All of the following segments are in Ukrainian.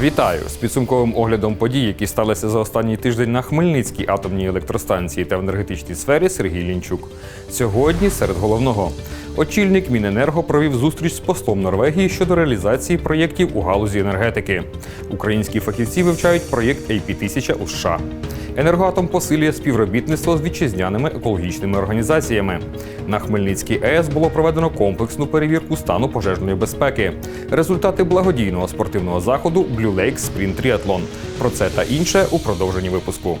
Вітаю з підсумковим оглядом подій, які сталися за останній тиждень на Хмельницькій атомній електростанції та в енергетичній сфері Сергій Лінчук. Сьогодні серед головного очільник Міненерго провів зустріч з послом Норвегії щодо реалізації проєктів у галузі енергетики. Українські фахівці вивчають проєкт AP-1000 у США. Енергоатом посилює співробітництво з вітчизняними екологічними організаціями. На Хмельницькій АЕС було проведено комплексну перевірку стану пожежної безпеки. Результати благодійного спортивного заходу Blue Lake Spring Triathlon. Про це та інше у продовженні випуску.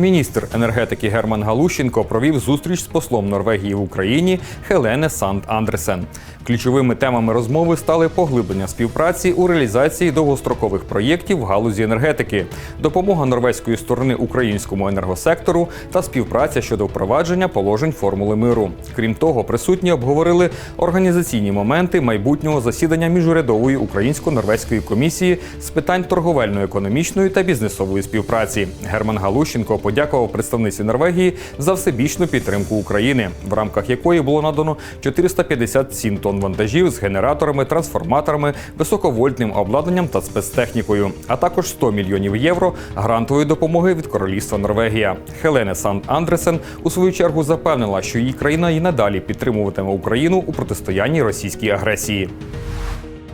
Міністр енергетики Герман Галущенко провів зустріч з послом Норвегії в Україні Хелене Санд Андресен. Ключовими темами розмови стали поглиблення співпраці у реалізації довгострокових проєктів в галузі енергетики, допомога норвезької сторони українському енергосектору та співпраця щодо впровадження положень формули миру. Крім того, присутні обговорили організаційні моменти майбутнього засідання міжурядової українсько-норвезької комісії з питань торговельно-економічної та бізнесової співпраці. Герман Галущенко подякував представниці Норвегії за всебічну підтримку України, в рамках якої було надано 457 тонн вантажів з генераторами, трансформаторами, високовольтним обладнанням та спецтехнікою, а також 100 мільйонів євро грантової допомоги від Королівства Норвегія. Хелене Санд Андресен у свою чергу запевнила, що її країна і надалі підтримуватиме Україну у протистоянні російській агресії.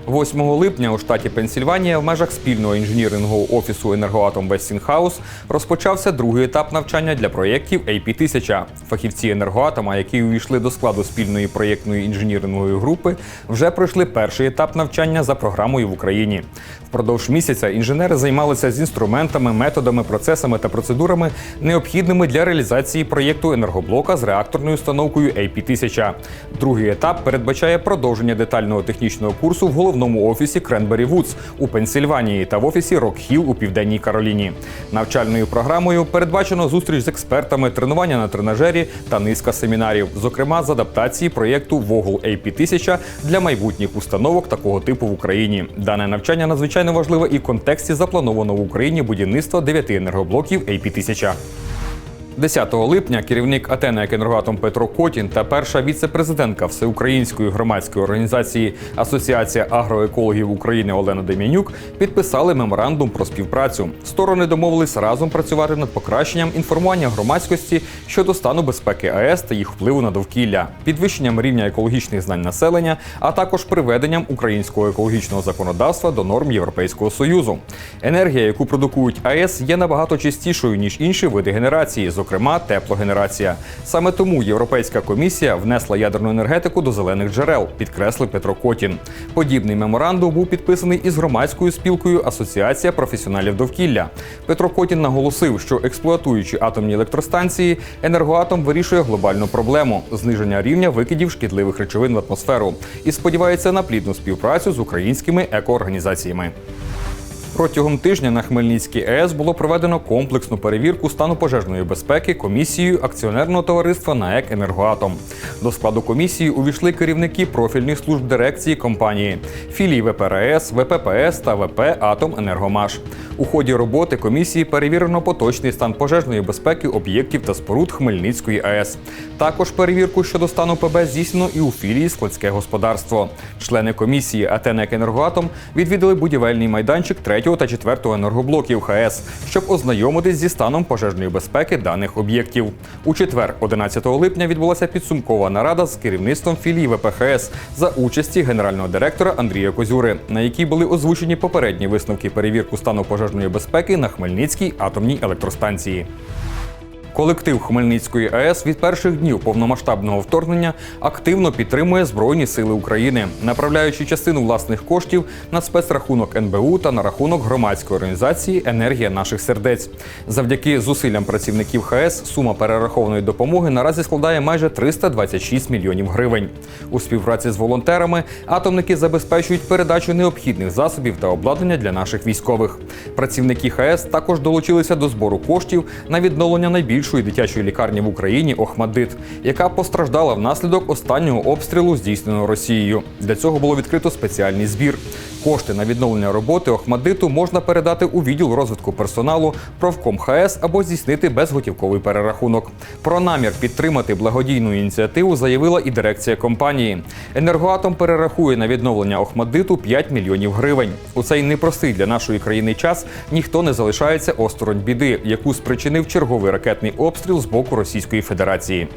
8 липня у штаті Пенсільванія в межах спільного інженірингового офісу Енергоатом Вестінхаус розпочався другий етап навчання для проєктів AP-1000. Фахівці енергоатома, які увійшли до складу спільної проєктної інженірингової групи, вже пройшли перший етап навчання за програмою в Україні. Впродовж місяця інженери займалися з інструментами, методами, процесами та процедурами, необхідними для реалізації проєкту енергоблока з реакторною установкою AP-1000. Другий етап передбачає продовження детального технічного курсу в головному офісі Кренбері Вудс у Пенсільванії та в офісі Рок-Хілл у Південній Кароліні. Навчальною програмою передбачено зустріч з експертами, тренування на тренажері та низка семінарів, зокрема з адаптації проєкту Вогл AP-1000 для майбутніх установок такого типу в Україні. Дане навчання надзвичайно важливе і в контексті запланованого в Україні будівництва дев'яти енергоблоків AP-1000. 10 липня керівник Атена Енергоатом Петро Котін та перша віце-президентка Всеукраїнської громадської організації Асоціація агроекологів України Олена Дем'янюк підписали меморандум про співпрацю. Сторони домовились разом працювати над покращенням інформування громадськості щодо стану безпеки АЕС та їх впливу на довкілля, підвищенням рівня екологічних знань населення, а також приведенням українського екологічного законодавства до норм Європейського союзу. Енергія, яку продукують АЕС, є набагато чистішою ніж інші види генерації, зокрема теплогенерація. Саме тому Європейська комісія внесла ядерну енергетику до зелених джерел, підкреслив Петро Котін. Подібний меморандум був підписаний із громадською спілкою Асоціація професіоналів довкілля. Петро Котін наголосив, що експлуатуючи атомні електростанції, енергоатом вирішує глобальну проблему зниження рівня викидів шкідливих речовин в атмосферу і сподівається на плідну співпрацю з українськими екоорганізаціями. Протягом тижня на Хмельницькій АЕС було проведено комплексну перевірку стану пожежної безпеки комісією акціонерного товариства НАЕК «Енергоатом». До складу комісії увійшли керівники профільних служб дирекції компанії, філій ВПРС, ВППС та ВП Атом Енергомаш. У ході роботи комісії перевірено поточний стан пожежної безпеки об'єктів та споруд Хмельницької АЕС. Також перевірку щодо стану ПБ здійснено і у філії складське господарство. Члени комісії АТНЕК «Енергоатом» відвідали будівельний майданчик 3 та четвертого енергоблоків ХС, щоб ознайомитись зі станом пожежної безпеки даних об'єктів. У четвер, 11 липня, відбулася підсумкова нарада з керівництвом філії ВПХС за участі генерального директора Андрія Козюри, на якій були озвучені попередні висновки перевірку стану пожежної безпеки на Хмельницькій атомній електростанції. Колектив Хмельницької АЕС від перших днів повномасштабного вторгнення активно підтримує Збройні Сили України, направляючи частину власних коштів на спецрахунок НБУ та на рахунок громадської організації Енергія наших сердець. Завдяки зусиллям працівників ХАЕС сума перерахованої допомоги наразі складає майже 326 мільйонів гривень. У співпраці з волонтерами атомники забезпечують передачу необхідних засобів та обладнання для наших військових. Працівники ХАЕС також долучилися до збору коштів на відновлення найбільш найбільшої дитячої лікарні в Україні Охмадит, яка постраждала внаслідок останнього обстрілу, здійсненого Росією. Для цього було відкрито спеціальний збір. Кошти на відновлення роботи Охмадиту можна передати у відділ розвитку персоналу Профком ХС або здійснити безготівковий перерахунок. Про намір підтримати благодійну ініціативу заявила і дирекція компанії. Енергоатом перерахує на відновлення Охмадиту 5 мільйонів гривень. У цей непростий для нашої країни час ніхто не залишається осторонь біди, яку спричинив черговий ракетний обстріл з боку Російської Федерації.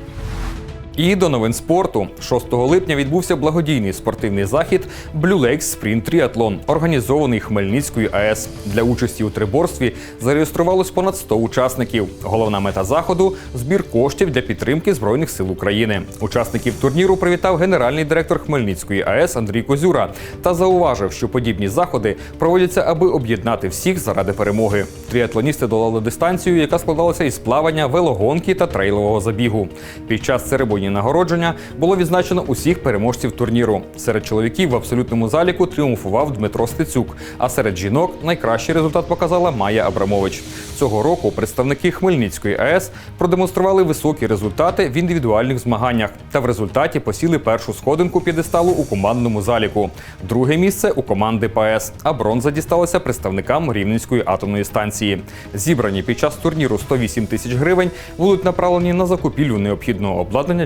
І до новин спорту 6 липня відбувся благодійний спортивний захід Blue Lakes Sprint Triathlon, організований Хмельницькою АЕС. Для участі у триборстві зареєструвалось понад 100 учасників. Головна мета заходу збір коштів для підтримки збройних сил України. Учасників турніру привітав генеральний директор Хмельницької АЕС Андрій Козюра та зауважив, що подібні заходи проводяться, аби об'єднати всіх заради перемоги. Тріатлоністи долали дистанцію, яка складалася із плавання, велогонки та трейлового забігу. Під час церемонії нагородження було відзначено усіх переможців турніру. Серед чоловіків в абсолютному заліку тріумфував Дмитро Стецюк, а серед жінок найкращий результат показала Майя Абрамович. Цього року представники Хмельницької АЕС продемонстрували високі результати в індивідуальних змаганнях та в результаті посіли першу сходинку п'єдесталу у командному заліку. Друге місце у команди ПАЕС, а бронза дісталася представникам Рівненської атомної станції. Зібрані під час турніру 108 тисяч гривень будуть направлені на закупівлю необхідного обладнання